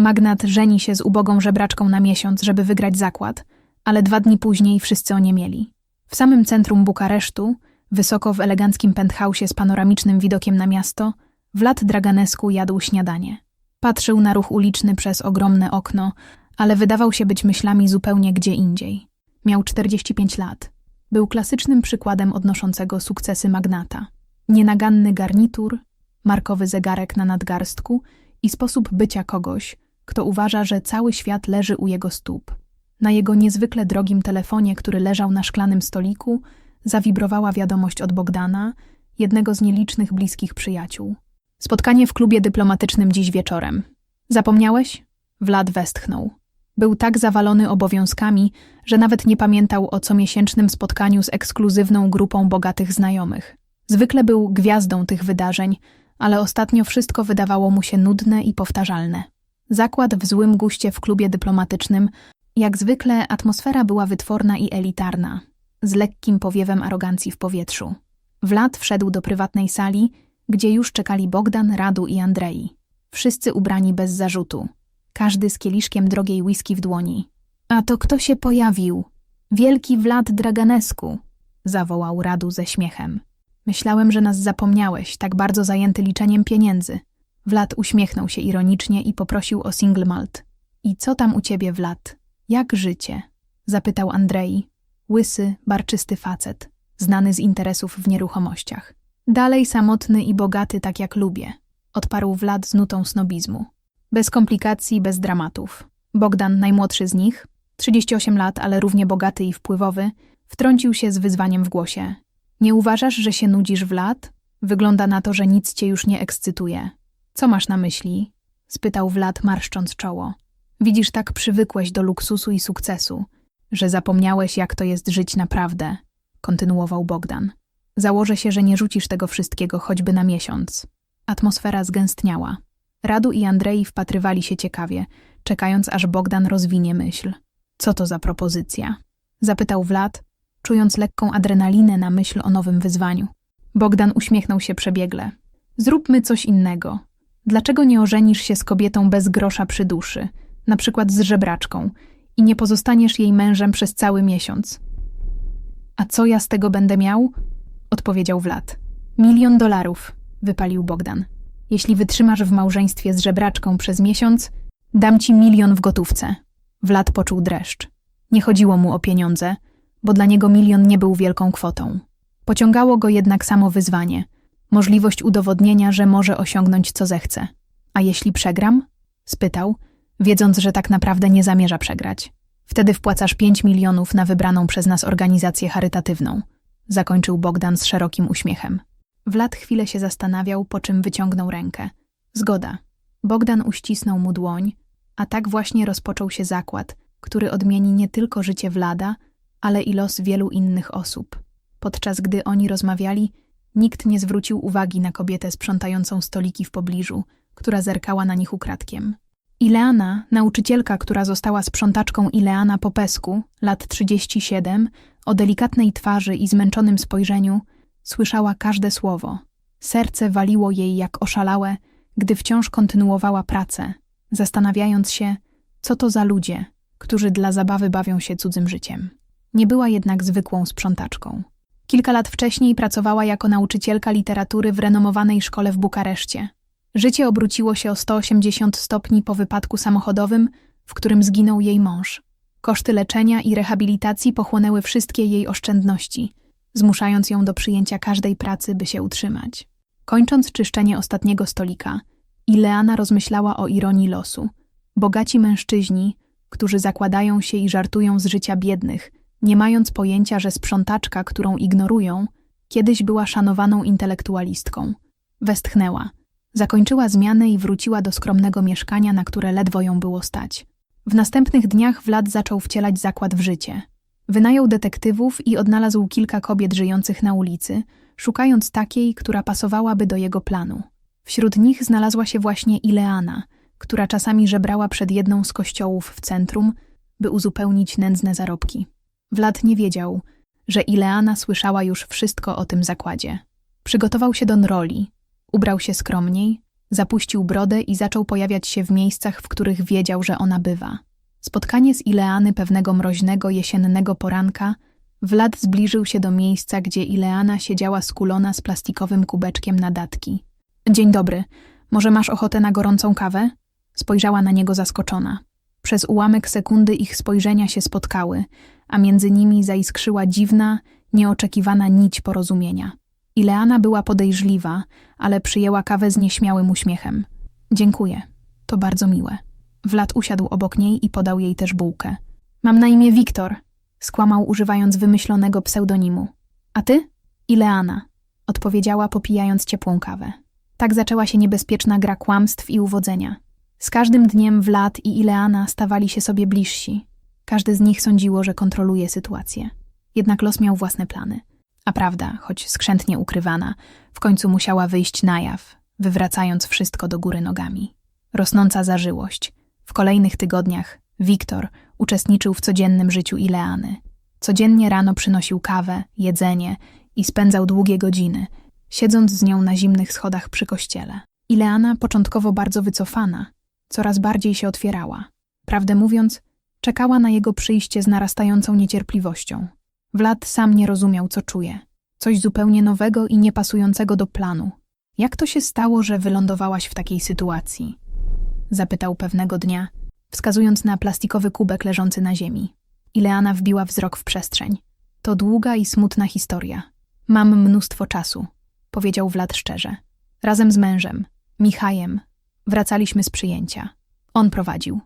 Magnat żeni się z ubogą żebraczką na miesiąc, żeby wygrać zakład, ale dwa dni później wszyscy nie mieli. W samym centrum Bukaresztu, wysoko w eleganckim penthausie z panoramicznym widokiem na miasto, Vlad Draganescu jadł śniadanie. Patrzył na ruch uliczny przez ogromne okno, ale wydawał się być myślami zupełnie gdzie indziej. Miał 45 lat. Był klasycznym przykładem odnoszącego sukcesy magnata. Nienaganny garnitur, markowy zegarek na nadgarstku i sposób bycia kogoś, kto uważa, że cały świat leży u jego stóp. Na jego niezwykle drogim telefonie, który leżał na szklanym stoliku, zawibrowała wiadomość od Bogdana, jednego z nielicznych bliskich przyjaciół. Spotkanie w klubie dyplomatycznym dziś wieczorem. Zapomniałeś? Vlad westchnął. Był tak zawalony obowiązkami, że nawet nie pamiętał o comiesięcznym spotkaniu z ekskluzywną grupą bogatych znajomych. Zwykle był gwiazdą tych wydarzeń, ale ostatnio wszystko wydawało mu się nudne i powtarzalne. Zakład w złym guście w klubie dyplomatycznym, jak zwykle atmosfera była wytworna i elitarna, z lekkim powiewem arogancji w powietrzu. Wlad wszedł do prywatnej sali, gdzie już czekali Bogdan, Radu i Andrei. Wszyscy ubrani bez zarzutu. Każdy z kieliszkiem drogiej whisky w dłoni. A to kto się pojawił? Wielki Wlad Draganescu, zawołał Radu ze śmiechem. Myślałem, że nas zapomniałeś, tak bardzo zajęty liczeniem pieniędzy. Wlad uśmiechnął się ironicznie i poprosił o single malt. I co tam u ciebie, Wlad? Jak życie? Zapytał Andrei. Łysy, barczysty facet, znany z interesów w nieruchomościach. Dalej samotny i bogaty, tak jak lubię. Odparł Wlad z nutą snobizmu. Bez komplikacji, bez dramatów. Bogdan, najmłodszy z nich, 38 lat, ale równie bogaty i wpływowy, wtrącił się z wyzwaniem w głosie. Nie uważasz, że się nudzisz w lat? Wygląda na to, że nic cię już nie ekscytuje. Co masz na myśli? spytał Wlad, marszcząc czoło. Widzisz, tak przywykłeś do luksusu i sukcesu, że zapomniałeś, jak to jest żyć naprawdę, kontynuował Bogdan. Założę się, że nie rzucisz tego wszystkiego choćby na miesiąc. Atmosfera zgęstniała. Radu i Andrei wpatrywali się ciekawie, czekając aż Bogdan rozwinie myśl. Co to za propozycja? Zapytał Wlad, czując lekką adrenalinę na myśl o nowym wyzwaniu. Bogdan uśmiechnął się przebiegle. Zróbmy coś innego. Dlaczego nie ożenisz się z kobietą bez grosza przy duszy, na przykład z żebraczką, i nie pozostaniesz jej mężem przez cały miesiąc? A co ja z tego będę miał? odpowiedział Wlad. Milion dolarów, wypalił Bogdan. Jeśli wytrzymasz w małżeństwie z żebraczką przez miesiąc, dam ci milion w gotówce. Wlad poczuł dreszcz. Nie chodziło mu o pieniądze, bo dla niego milion nie był wielką kwotą. Pociągało go jednak samo wyzwanie możliwość udowodnienia, że może osiągnąć co zechce. A jeśli przegram? spytał, wiedząc, że tak naprawdę nie zamierza przegrać. Wtedy wpłacasz pięć milionów na wybraną przez nas organizację charytatywną. Zakończył Bogdan z szerokim uśmiechem. Wlad chwilę się zastanawiał, po czym wyciągnął rękę. Zgoda. Bogdan uścisnął mu dłoń, a tak właśnie rozpoczął się zakład, który odmieni nie tylko życie Wlada, ale i los wielu innych osób. Podczas gdy oni rozmawiali, nikt nie zwrócił uwagi na kobietę sprzątającą stoliki w pobliżu, która zerkała na nich ukradkiem. Ileana, nauczycielka, która została sprzątaczką Ileana Popesku, lat 37, o delikatnej twarzy i zmęczonym spojrzeniu, słyszała każde słowo. Serce waliło jej jak oszalałe, gdy wciąż kontynuowała pracę, zastanawiając się, co to za ludzie, którzy dla zabawy bawią się cudzym życiem. Nie była jednak zwykłą sprzątaczką. Kilka lat wcześniej pracowała jako nauczycielka literatury w renomowanej szkole w Bukareszcie. Życie obróciło się o 180 stopni po wypadku samochodowym, w którym zginął jej mąż. Koszty leczenia i rehabilitacji pochłonęły wszystkie jej oszczędności, zmuszając ją do przyjęcia każdej pracy, by się utrzymać. Kończąc czyszczenie ostatniego stolika, Ileana rozmyślała o ironii losu. Bogaci mężczyźni, którzy zakładają się i żartują z życia biednych, nie mając pojęcia, że sprzątaczka, którą ignorują, kiedyś była szanowaną intelektualistką. Westchnęła. Zakończyła zmianę i wróciła do skromnego mieszkania, na które ledwo ją było stać. W następnych dniach Vlad zaczął wcielać zakład w życie. Wynajął detektywów i odnalazł kilka kobiet żyjących na ulicy, szukając takiej, która pasowałaby do jego planu. Wśród nich znalazła się właśnie Ileana, która czasami żebrała przed jedną z kościołów w centrum, by uzupełnić nędzne zarobki. Wlad nie wiedział, że Ileana słyszała już wszystko o tym zakładzie. Przygotował się do roli, ubrał się skromniej, Zapuścił brodę i zaczął pojawiać się w miejscach, w których wiedział, że ona bywa. Spotkanie z Ileany pewnego mroźnego jesiennego poranka Vlad zbliżył się do miejsca, gdzie Ileana siedziała skulona z plastikowym kubeczkiem na datki. Dzień dobry, może masz ochotę na gorącą kawę? Spojrzała na niego zaskoczona. Przez ułamek sekundy ich spojrzenia się spotkały, a między nimi zaiskrzyła dziwna, nieoczekiwana nić porozumienia. Ileana była podejrzliwa, ale przyjęła kawę z nieśmiałym uśmiechem. Dziękuję, to bardzo miłe. Vlad usiadł obok niej i podał jej też bułkę. Mam na imię Wiktor, skłamał używając wymyślonego pseudonimu. A ty? Ileana, odpowiedziała popijając ciepłą kawę. Tak zaczęła się niebezpieczna gra kłamstw i uwodzenia. Z każdym dniem Vlad i Ileana stawali się sobie bliżsi. Każdy z nich sądziło, że kontroluje sytuację. Jednak los miał własne plany. A prawda, choć skrzętnie ukrywana, w końcu musiała wyjść na jaw, wywracając wszystko do góry nogami. Rosnąca zażyłość. W kolejnych tygodniach Wiktor uczestniczył w codziennym życiu Ileany. Codziennie rano przynosił kawę, jedzenie i spędzał długie godziny, siedząc z nią na zimnych schodach przy kościele. Ileana, początkowo bardzo wycofana, coraz bardziej się otwierała. Prawdę mówiąc, czekała na jego przyjście z narastającą niecierpliwością. Vlad sam nie rozumiał, co czuje. Coś zupełnie nowego i niepasującego do planu. Jak to się stało, że wylądowałaś w takiej sytuacji? Zapytał pewnego dnia, wskazując na plastikowy kubek leżący na ziemi. Ileana wbiła wzrok w przestrzeń. To długa i smutna historia. Mam mnóstwo czasu, powiedział Vlad szczerze. Razem z mężem, Michajem, wracaliśmy z przyjęcia. On prowadził.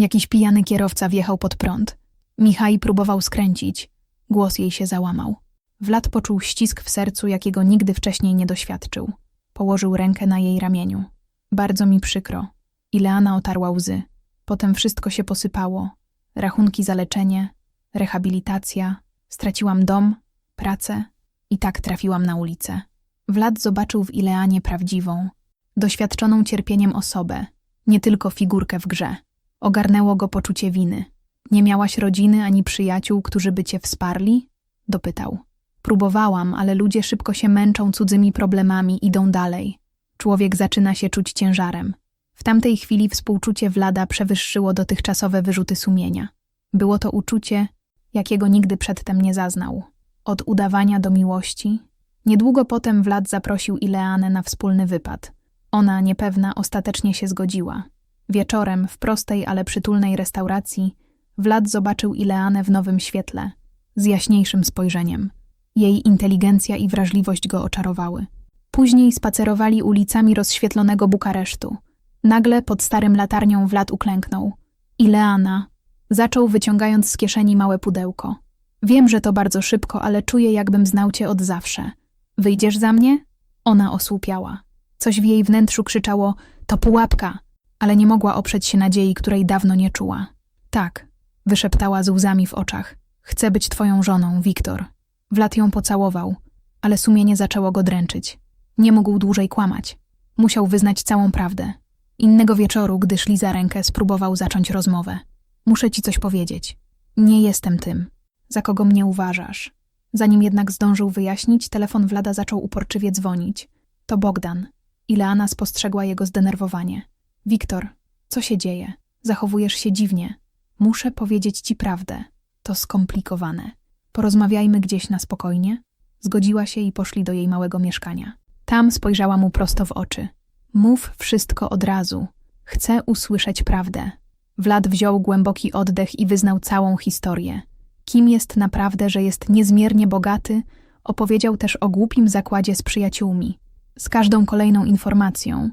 Jakiś pijany kierowca wjechał pod prąd. Michaj próbował skręcić. Głos jej się załamał. Vlad poczuł ścisk w sercu, jakiego nigdy wcześniej nie doświadczył. Położył rękę na jej ramieniu. Bardzo mi przykro. Ileana otarła łzy. Potem wszystko się posypało. Rachunki za leczenie, rehabilitacja. Straciłam dom, pracę i tak trafiłam na ulicę. Vlad zobaczył w Ileanie prawdziwą, doświadczoną cierpieniem osobę, nie tylko figurkę w grze. Ogarnęło go poczucie winy. Nie miałaś rodziny ani przyjaciół, którzy by cię wsparli? Dopytał. Próbowałam, ale ludzie szybko się męczą cudzymi problemami, idą dalej. Człowiek zaczyna się czuć ciężarem. W tamtej chwili współczucie Wlada przewyższyło dotychczasowe wyrzuty sumienia. Było to uczucie, jakiego nigdy przedtem nie zaznał. Od udawania do miłości. Niedługo potem Wlad zaprosił Ileanę na wspólny wypad. Ona, niepewna, ostatecznie się zgodziła. Wieczorem, w prostej, ale przytulnej restauracji, Wlad zobaczył Ileanę w nowym świetle, z jaśniejszym spojrzeniem. Jej inteligencja i wrażliwość go oczarowały. Później spacerowali ulicami rozświetlonego Bukaresztu. Nagle pod starym latarnią Wlad uklęknął. Ileana zaczął wyciągając z kieszeni małe pudełko. Wiem, że to bardzo szybko, ale czuję, jakbym znał cię od zawsze. Wyjdziesz za mnie? Ona osłupiała. Coś w jej wnętrzu krzyczało: To pułapka! Ale nie mogła oprzeć się nadziei, której dawno nie czuła. Tak, wyszeptała z łzami w oczach. Chcę być twoją żoną, Wiktor. Wlad ją pocałował, ale sumienie zaczęło go dręczyć. Nie mógł dłużej kłamać. Musiał wyznać całą prawdę. Innego wieczoru, gdy szli za rękę, spróbował zacząć rozmowę. Muszę ci coś powiedzieć. Nie jestem tym. Za kogo mnie uważasz? Zanim jednak zdążył wyjaśnić, telefon Wlada zaczął uporczywie dzwonić. To Bogdan. Ileana spostrzegła jego zdenerwowanie. Wiktor, co się dzieje? Zachowujesz się dziwnie. Muszę powiedzieć ci prawdę. To skomplikowane. Porozmawiajmy gdzieś na spokojnie. Zgodziła się i poszli do jej małego mieszkania. Tam spojrzała mu prosto w oczy. Mów wszystko od razu. Chcę usłyszeć prawdę. Wlad wziął głęboki oddech i wyznał całą historię. Kim jest naprawdę, że jest niezmiernie bogaty, opowiedział też o głupim zakładzie z przyjaciółmi. Z każdą kolejną informacją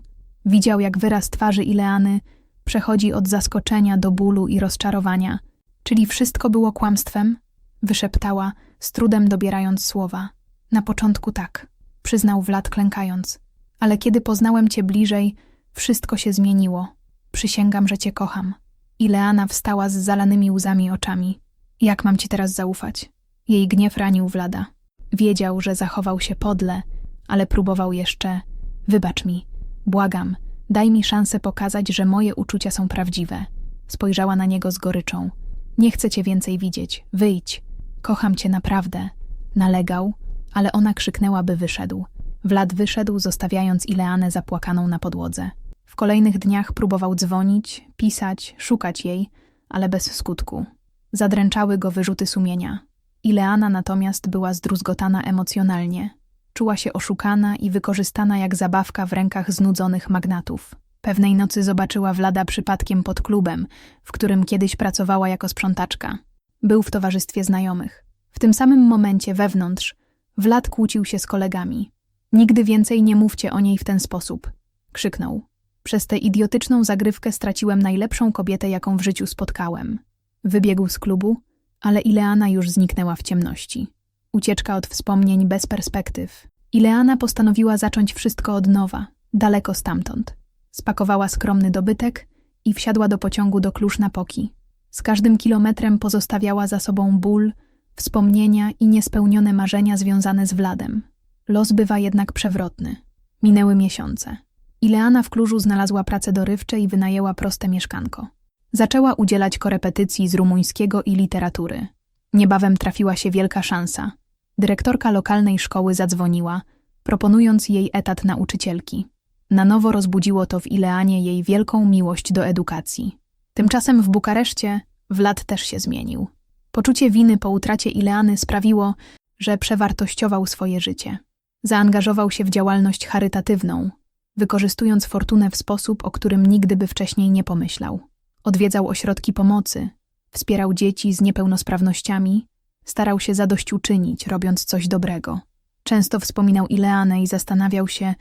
widział, jak wyraz twarzy Ileany przechodzi od zaskoczenia do bólu i rozczarowania. Czyli wszystko było kłamstwem? Wyszeptała, z trudem dobierając słowa. Na początku tak, przyznał Wlad klękając. Ale kiedy poznałem cię bliżej, wszystko się zmieniło. Przysięgam, że cię kocham. Ileana wstała z zalanymi łzami oczami. Jak mam ci teraz zaufać? Jej gniew ranił Wlada. Wiedział, że zachował się podle, ale próbował jeszcze. Wybacz mi, błagam, daj mi szansę pokazać, że moje uczucia są prawdziwe. Spojrzała na niego z goryczą. Nie chcę cię więcej widzieć, wyjdź. Kocham cię naprawdę. Nalegał, ale ona krzyknęła, by wyszedł. Wlad wyszedł, zostawiając Ileanę zapłakaną na podłodze. W kolejnych dniach próbował dzwonić, pisać, szukać jej, ale bez skutku. Zadręczały go wyrzuty sumienia. Ileana natomiast była zdruzgotana emocjonalnie. Czuła się oszukana i wykorzystana jak zabawka w rękach znudzonych magnatów. Pewnej nocy zobaczyła Wlada przypadkiem pod klubem, w którym kiedyś pracowała jako sprzątaczka. Był w towarzystwie znajomych. W tym samym momencie wewnątrz Wlad kłócił się z kolegami. Nigdy więcej nie mówcie o niej w ten sposób, krzyknął. Przez tę idiotyczną zagrywkę straciłem najlepszą kobietę, jaką w życiu spotkałem. Wybiegł z klubu, ale Ileana już zniknęła w ciemności. Ucieczka od wspomnień bez perspektyw. Ileana postanowiła zacząć wszystko od nowa, daleko stamtąd. Spakowała skromny dobytek i wsiadła do pociągu do Klusz-Napoki. Z każdym kilometrem pozostawiała za sobą ból, wspomnienia i niespełnione marzenia związane z Wladem. Los bywa jednak przewrotny. Minęły miesiące. Ileana w Klużu znalazła pracę dorywcze i wynajęła proste mieszkanko. Zaczęła udzielać korepetycji z rumuńskiego i literatury. Niebawem trafiła się wielka szansa. Dyrektorka lokalnej szkoły zadzwoniła, proponując jej etat nauczycielki. Na nowo rozbudziło to w Ileanie jej wielką miłość do edukacji. Tymczasem w Bukareszcie Wlad też się zmienił. Poczucie winy po utracie Ileany sprawiło, że przewartościował swoje życie. Zaangażował się w działalność charytatywną, wykorzystując fortunę w sposób, o którym nigdy by wcześniej nie pomyślał. Odwiedzał ośrodki pomocy, wspierał dzieci z niepełnosprawnościami, starał się zadośćuczynić, robiąc coś dobrego. Często wspominał Ileanę i zastanawiał się,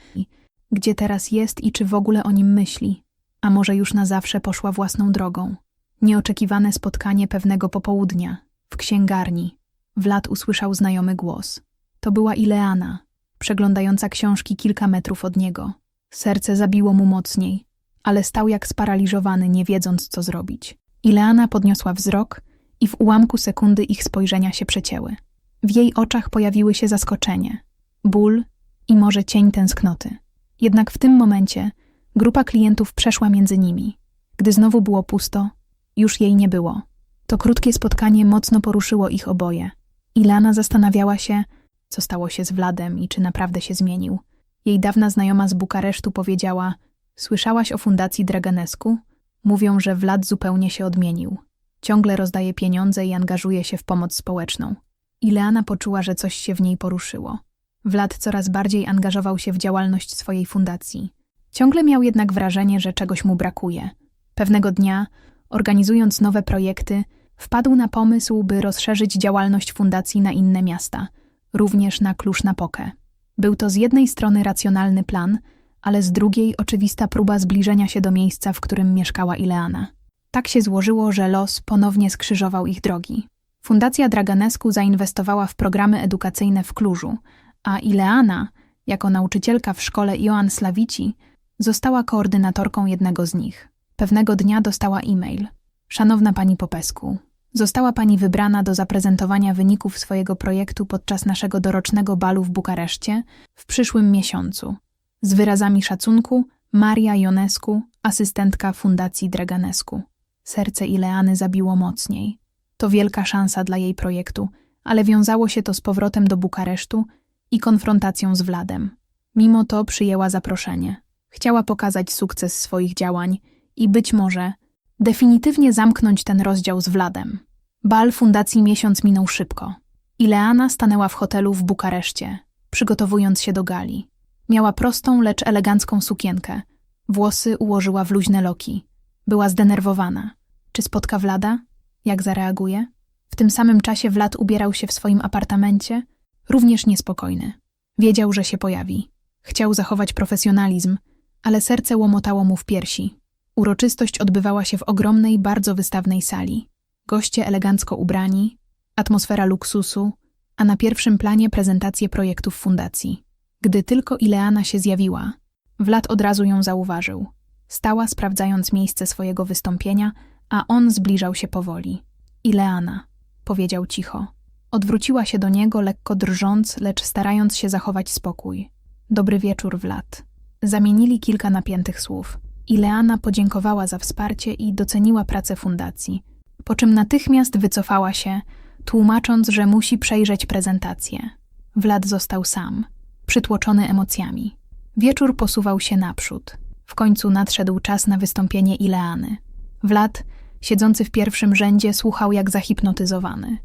gdzie teraz jest i czy w ogóle o nim myśli, a może już na zawsze poszła własną drogą. Nieoczekiwane spotkanie pewnego popołudnia, w księgarni. Wlad usłyszał znajomy głos. To była Ileana, przeglądająca książki kilka metrów od niego. Serce zabiło mu mocniej, ale stał jak sparaliżowany, nie wiedząc, co zrobić. Ileana podniosła wzrok i w ułamku sekundy ich spojrzenia się przecięły. W jej oczach pojawiły się zaskoczenie, ból i może cień tęsknoty. Jednak w tym momencie grupa klientów przeszła między nimi. Gdy znowu było pusto, już jej nie było. To krótkie spotkanie mocno poruszyło ich oboje. Ilana zastanawiała się, co stało się z Wladem i czy naprawdę się zmienił. Jej dawna znajoma z Bukaresztu powiedziała: Słyszałaś o fundacji Draganesku? Mówią, że Wlad zupełnie się odmienił. Ciągle rozdaje pieniądze i angażuje się w pomoc społeczną. Ileana poczuła, że coś się w niej poruszyło. Wlad coraz bardziej angażował się w działalność swojej fundacji. Ciągle miał jednak wrażenie, że czegoś mu brakuje. Pewnego dnia, organizując nowe projekty, wpadł na pomysł, by rozszerzyć działalność fundacji na inne miasta, również na Klusz-Napokę. Był to z jednej strony racjonalny plan, ale z drugiej oczywista próba zbliżenia się do miejsca, w którym mieszkała Ileana. Tak się złożyło, że los ponownie skrzyżował ich drogi. Fundacja Draganesku zainwestowała w programy edukacyjne w Klużu, a Ileana, jako nauczycielka w szkole Joan Slawici, została koordynatorką jednego z nich. Pewnego dnia dostała e-mail. Szanowna pani Popesku, została pani wybrana do zaprezentowania wyników swojego projektu podczas naszego dorocznego balu w Bukareszcie w przyszłym miesiącu. Z wyrazami szacunku Maria Ionescu, asystentka Fundacji Draganesku. Serce Ileany zabiło mocniej. To wielka szansa dla jej projektu, ale wiązało się to z powrotem do Bukaresztu i konfrontacją z Wladem. Mimo to przyjęła zaproszenie. Chciała pokazać sukces swoich działań i być może definitywnie zamknąć ten rozdział z Wladem. Bal fundacji miesiąc minął szybko. Ileana stanęła w hotelu w Bukareszcie, przygotowując się do gali. Miała prostą, lecz elegancką sukienkę. Włosy ułożyła w luźne loki. Była zdenerwowana. Czy spotka Wlada? Jak zareaguje? W tym samym czasie Wlad ubierał się w swoim apartamencie, również niespokojny. Wiedział, że się pojawi. Chciał zachować profesjonalizm, ale serce łomotało mu w piersi. Uroczystość odbywała się w ogromnej, bardzo wystawnej sali. Goście elegancko ubrani, atmosfera luksusu, a na pierwszym planie prezentacje projektów fundacji. Gdy tylko Ileana się zjawiła, Wlad od razu ją zauważył. Stała sprawdzając miejsce swojego wystąpienia, a on zbliżał się powoli. Ileana, powiedział cicho. Odwróciła się do niego, lekko drżąc, lecz starając się zachować spokój. Dobry wieczór, Wlad. Zamienili kilka napiętych słów. Ileana podziękowała za wsparcie i doceniła pracę fundacji, po czym natychmiast wycofała się, tłumacząc, że musi przejrzeć prezentację. Wlad został sam. Przytłoczony emocjami. Wieczór posuwał się naprzód. W końcu nadszedł czas na wystąpienie Ileany. Vlad, siedzący w pierwszym rzędzie, słuchał jak zahipnotyzowany.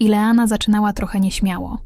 Ileana zaczynała trochę nieśmiało,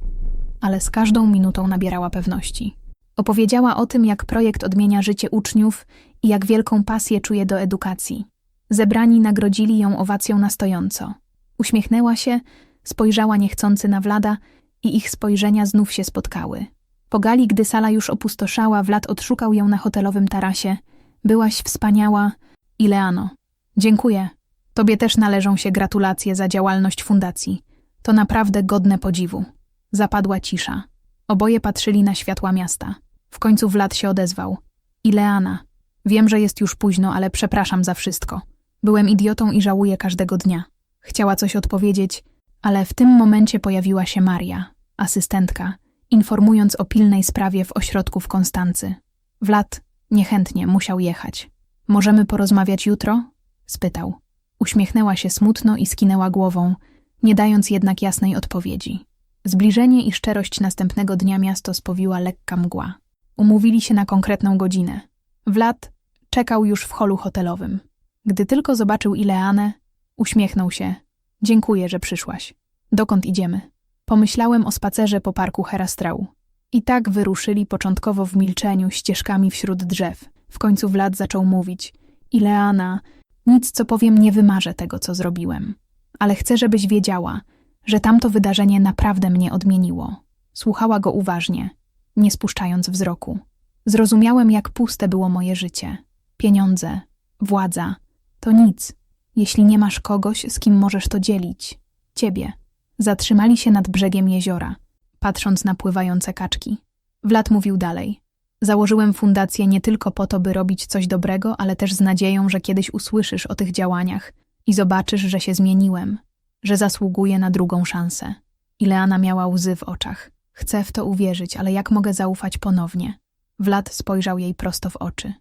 ale z każdą minutą nabierała pewności. Opowiedziała o tym, jak projekt odmienia życie uczniów i jak wielką pasję czuje do edukacji. Zebrani nagrodzili ją owacją na stojąco. Uśmiechnęła się, spojrzała niechcący na Wlada i ich spojrzenia znów się spotkały. Po gali, gdy sala już opustoszała, Wlad odszukał ją na hotelowym tarasie. Byłaś wspaniała, Ileano. Dziękuję. Tobie też należą się gratulacje za działalność fundacji. To naprawdę godne podziwu. Zapadła cisza. Oboje patrzyli na światła miasta. W końcu Wlad się odezwał. Ileana, wiem, że jest już późno, ale przepraszam za wszystko. Byłem idiotą i żałuję każdego dnia. Chciała coś odpowiedzieć, ale w tym momencie pojawiła się Maria, asystentka, informując o pilnej sprawie w ośrodku w Konstancy. Wlad niechętnie musiał jechać. Możemy porozmawiać jutro? spytał. Uśmiechnęła się smutno i skinęła głową, nie dając jednak jasnej odpowiedzi. Zbliżenie i szczerość następnego dnia miasto spowiła lekka mgła. Umówili się na konkretną godzinę. Wlad czekał już w holu hotelowym. Gdy tylko zobaczył Ileanę, uśmiechnął się. Dziękuję, że przyszłaś. Dokąd idziemy? Pomyślałem o spacerze po parku Herastrału. I tak wyruszyli początkowo w milczeniu ścieżkami wśród drzew. W końcu Wlad zaczął mówić. Ileana, nic co powiem nie wymarzę tego, co zrobiłem. Ale chcę, żebyś wiedziała, że tamto wydarzenie naprawdę mnie odmieniło. Słuchała go uważnie, nie spuszczając wzroku. Zrozumiałem, jak puste było moje życie. Pieniądze, władza to nic, jeśli nie masz kogoś, z kim możesz to dzielić. Ciebie. Zatrzymali się nad brzegiem jeziora, patrząc na pływające kaczki. Wlad mówił dalej. Założyłem fundację nie tylko po to, by robić coś dobrego, ale też z nadzieją, że kiedyś usłyszysz o tych działaniach i zobaczysz, że się zmieniłem, że zasługuję na drugą szansę. Ileana miała łzy w oczach. Chcę w to uwierzyć, ale jak mogę zaufać ponownie? Wlad spojrzał jej prosto w oczy.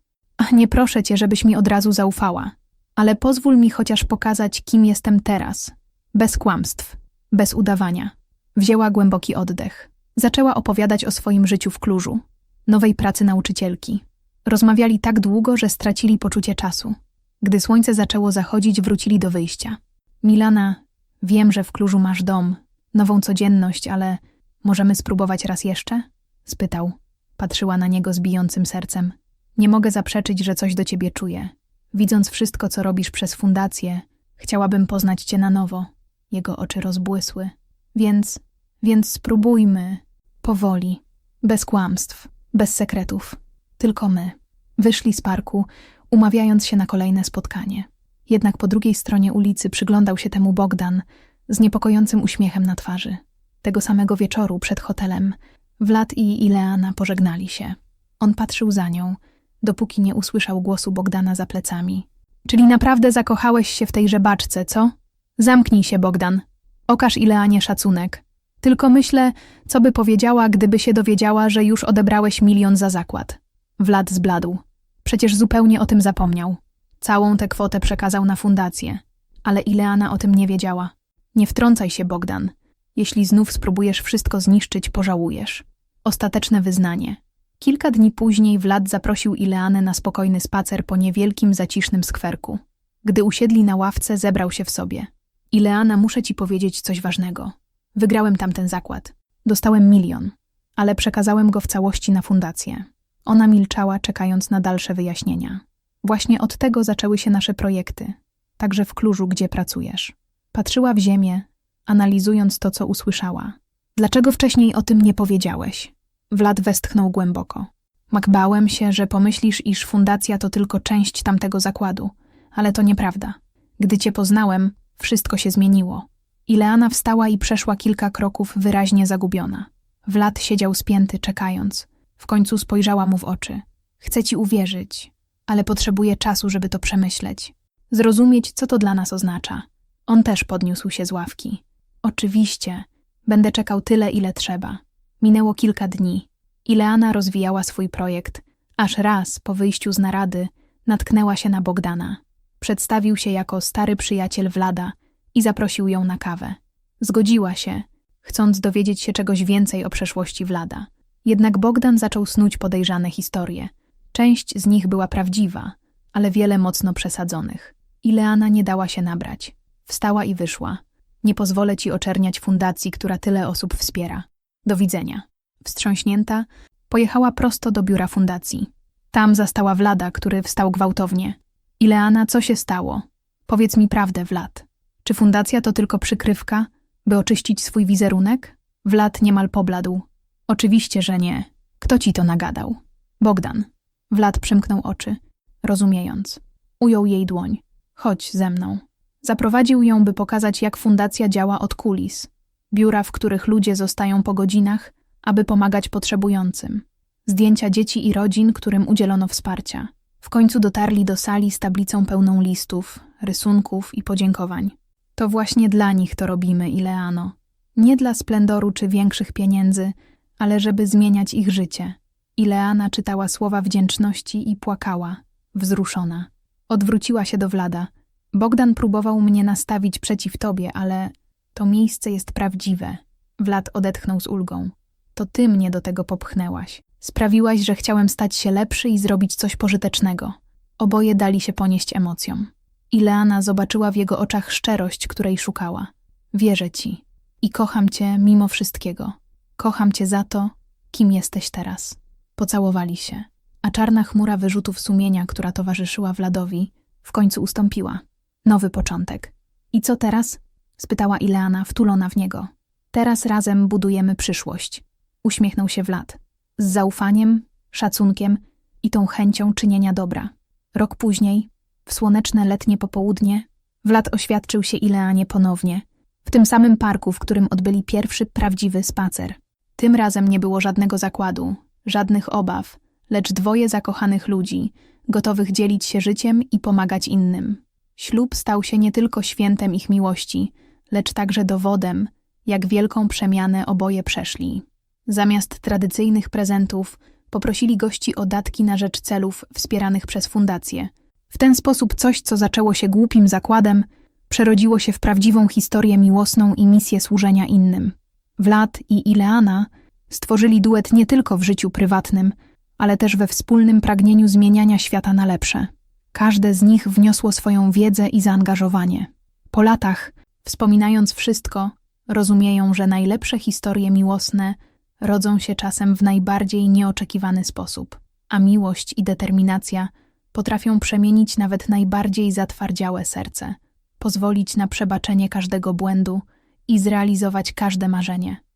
Nie proszę cię, żebyś mi od razu zaufała, ale pozwól mi chociaż pokazać, kim jestem teraz. Bez kłamstw, bez udawania. Wzięła głęboki oddech. Zaczęła opowiadać o swoim życiu w Klużu, nowej pracy nauczycielki. Rozmawiali tak długo, że stracili poczucie czasu. Gdy słońce zaczęło zachodzić, wrócili do wyjścia. Milana, wiem, że w Klużu masz dom, nową codzienność, ale możemy spróbować raz jeszcze? spytał. Patrzyła na niego z bijącym sercem. Nie mogę zaprzeczyć, że coś do ciebie czuję. Widząc wszystko, co robisz przez fundację, chciałabym poznać cię na nowo. Jego oczy rozbłysły. Więc, więc spróbujmy. Powoli. Bez kłamstw. Bez sekretów. Tylko my. Wyszli z parku, umawiając się na kolejne spotkanie. Jednak po drugiej stronie ulicy przyglądał się temu Bogdan z niepokojącym uśmiechem na twarzy. Tego samego wieczoru przed hotelem Wlad i Ileana pożegnali się. On patrzył za nią, dopóki nie usłyszał głosu Bogdana za plecami. Czyli naprawdę zakochałeś się w tej żebaczce, co? Zamknij się, Bogdan. Okaż Ileanie szacunek. Tylko myślę, co by powiedziała, gdyby się dowiedziała, że już odebrałeś milion za zakład. Wlad zbladł. Przecież zupełnie o tym zapomniał. Całą tę kwotę przekazał na fundację. Ale Ileana o tym nie wiedziała. Nie wtrącaj się, Bogdan. Jeśli znów spróbujesz wszystko zniszczyć, pożałujesz. Ostateczne wyznanie. Kilka dni później Wlad zaprosił Ileanę na spokojny spacer po niewielkim, zacisznym skwerku. Gdy usiedli na ławce, zebrał się w sobie. Ileana, muszę ci powiedzieć coś ważnego. Wygrałem tamten zakład. Dostałem milion, ale przekazałem go w całości na fundację. Ona milczała, czekając na dalsze wyjaśnienia. Właśnie od tego zaczęły się nasze projekty, także w Klużu, gdzie pracujesz. Patrzyła w ziemię, analizując to, co usłyszała. Dlaczego wcześniej o tym nie powiedziałeś? Wlad westchnął głęboko. Mak bałem się, że pomyślisz, iż fundacja to tylko część tamtego zakładu, ale to nieprawda. Gdy cię poznałem, wszystko się zmieniło. Ileana wstała i przeszła kilka kroków wyraźnie zagubiona. Wlad siedział spięty, czekając. W końcu spojrzała mu w oczy. Chcę ci uwierzyć, ale potrzebuję czasu, żeby to przemyśleć. Zrozumieć, co to dla nas oznacza. On też podniósł się z ławki. Oczywiście, będę czekał tyle, ile trzeba. Minęło kilka dni. Ileana rozwijała swój projekt, aż raz, po wyjściu z narady, natknęła się na Bogdana. Przedstawił się jako stary przyjaciel Wlada i zaprosił ją na kawę. Zgodziła się, chcąc dowiedzieć się czegoś więcej o przeszłości Wlada. Jednak Bogdan zaczął snuć podejrzane historie. Część z nich była prawdziwa, ale wiele mocno przesadzonych. Ileana nie dała się nabrać. Wstała i wyszła. Nie pozwolę ci oczerniać fundacji, która tyle osób wspiera. Do widzenia. Wstrząśnięta, pojechała prosto do biura fundacji. Tam zastała Wlada, który wstał gwałtownie. Ileana, co się stało? Powiedz mi prawdę, Wlad. Czy fundacja to tylko przykrywka, by oczyścić swój wizerunek? Wlad niemal pobladł. Oczywiście, że nie. Kto ci to nagadał? Bogdan. Wlad przymknął oczy, rozumiejąc. Ujął jej dłoń. Chodź ze mną. Zaprowadził ją, by pokazać, jak fundacja działa od kulis. Biura, w których ludzie zostają po godzinach, aby pomagać potrzebującym. Zdjęcia dzieci i rodzin, którym udzielono wsparcia. W końcu dotarli do sali z tablicą pełną listów, rysunków i podziękowań. To właśnie dla nich to robimy, Ileano. Nie dla splendoru czy większych pieniędzy, ale żeby zmieniać ich życie. Ileana czytała słowa wdzięczności i płakała, wzruszona. Odwróciła się do Wlada. Bogdan próbował mnie nastawić przeciw tobie, ale to miejsce jest prawdziwe. Wlad odetchnął z ulgą. To ty mnie do tego popchnęłaś. Sprawiłaś, że chciałem stać się lepszy i zrobić coś pożytecznego. Oboje dali się ponieść emocjom. Ileana zobaczyła w jego oczach szczerość, której szukała. Wierzę ci i kocham cię mimo wszystkiego. Kocham cię za to, kim jesteś teraz. Pocałowali się, a czarna chmura wyrzutów sumienia, która towarzyszyła Vladowi, w końcu ustąpiła. Nowy początek. I co teraz? spytała Ileana, wtulona w niego. Teraz razem budujemy przyszłość. Uśmiechnął się Vlad. Z zaufaniem, szacunkiem i tą chęcią czynienia dobra. Rok później, w słoneczne letnie popołudnie, Vlad oświadczył się Ileanie ponownie, w tym samym parku, w którym odbyli pierwszy prawdziwy spacer. Tym razem nie było żadnego zakładu, żadnych obaw, lecz dwoje zakochanych ludzi, gotowych dzielić się życiem i pomagać innym. Ślub stał się nie tylko świętem ich miłości, lecz także dowodem, jak wielką przemianę oboje przeszli. Zamiast tradycyjnych prezentów, poprosili gości o datki na rzecz celów wspieranych przez fundację. W ten sposób coś, co zaczęło się głupim zakładem, przerodziło się w prawdziwą historię miłosną i misję służenia innym. Vlad i Ileana stworzyli duet nie tylko w życiu prywatnym, ale też we wspólnym pragnieniu zmieniania świata na lepsze. Każde z nich wniosło swoją wiedzę i zaangażowanie. Po latach, wspominając wszystko, rozumieją, że najlepsze historie miłosne rodzą się czasem w najbardziej nieoczekiwany sposób, a miłość i determinacja potrafią przemienić nawet najbardziej zatwardziałe serce, pozwolić na przebaczenie każdego błędu i zrealizować każde marzenie.